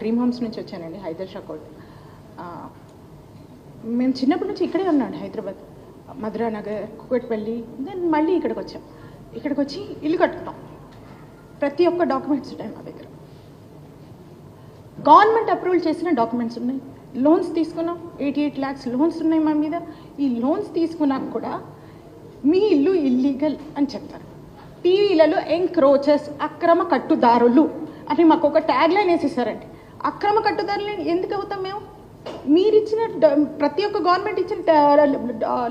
Dream homes నుంచి వచ్చానండి హైదర్ షకోట్ మేము చిన్నప్పటి నుంచి ఇక్కడే ఉన్నాం హైదరాబాద్. మధురా నగర్ కుకట్పల్లి దెన్ మళ్ళీ ఇక్కడికి వచ్చాం. ఇక్కడికి వచ్చి ఇల్లు కట్టుకున్నాం. ప్రతి ఒక్క డాక్యుమెంట్స్ ఉన్నాయి మా దగ్గర. గవర్నమెంట్ అప్రూవల్ చేసిన డాక్యుమెంట్స్ ఉన్నాయి. లోన్స్ తీసుకున్నాం ఎయిటీ ఎయిట్ ల్యాక్స్ లోన్స్ ఉన్నాయి మా మీద. ఈ లోన్స్ తీసుకున్నాక కూడా మీ ఇల్లు ఇల్లీగల్ అని చెప్తారు. టీవీలలో ఎంక్రోచెస్ అక్రమ కట్టుదారులు అని మాకు ఒక ట్యాగ్ లైన్ వేసేసారండి. అక్రమ కట్టుదారులు ఎందుకు అవుతాం మేము? మీరు ఇచ్చిన ప్రతి ఒక్క గవర్నమెంట్ ఇచ్చిన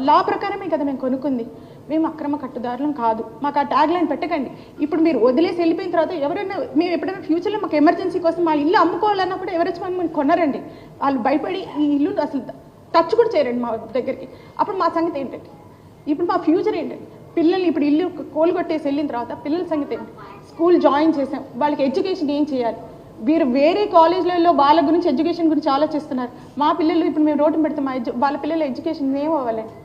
లా ప్రకారమే కదా మేము కొనుక్కుంది. మేము అక్రమ కట్టుదారులం కాదు. మాకు ఆ ట్యాగ్ లైన్ పెట్టకండి. ఇప్పుడు మీరు వదిలేసి వెళ్ళిపోయిన తర్వాత ఎవరైనా మేము ఎప్పుడైనా ఫ్యూచర్లో మాకు ఎమర్జెన్సీ కోసం మా ఇల్లు అమ్ముకోవాలన్నప్పుడు ఎవరైనా మమ్మల్ని కొనరండి. వాళ్ళు భయపడి ఈ ఇల్లు అసలు టచ్ కూడా చేయరండి మా దగ్గరికి. అప్పుడు మా సంగతి ఏంటండి? ఇప్పుడు మా ఫ్యూచర్ ఏంటండి? పిల్లల్ని ఇప్పుడు ఇల్లు కోలుగొట్టేసి వెళ్ళిన తర్వాత పిల్లల సంగతి ఏంటి? స్కూల్ జాయిన్ చేసాం. వాళ్ళకి ఎడ్యుకేషన్ ఏం చేయాలి? వీరు వేరే కాలేజ్లలో వాళ్ళ గురించి ఎడ్యుకేషన్ గురించి ఆలోచిస్తున్నారు. మా పిల్లలు ఇప్పుడు మేము రోడ్డు పెడతాం మా ఎడ్యు వాళ్ళ పిల్లల ఎడ్యుకేషన్ ఏం అవ్వాలండి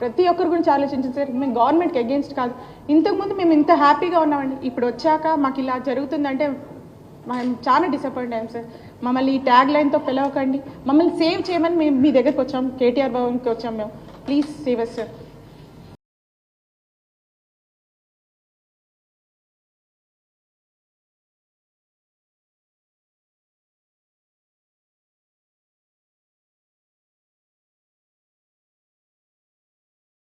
ప్రతి ఒక్కరి గురించి ఆలోచించారు సార్ మేము గవర్నమెంట్కి అగేన్స్ట్ కాదు. ఇంతకుముందు మేము ఇంత హ్యాపీగా ఉన్నామండి. ఇప్పుడు వచ్చాక మాకు ఇలా జరుగుతుందంటే మేము చాలా డిసప్పాయింట్ అయ్యాం సార్. మమ్మల్ని ఈ ట్యాగ్ లైన్తో పిలవకండి. మమ్మల్ని సేవ్ చేయమని మేము మీ దగ్గరికి వచ్చాం. కేటీఆర్ భవన్కి వచ్చాం మేము. Please save us sir.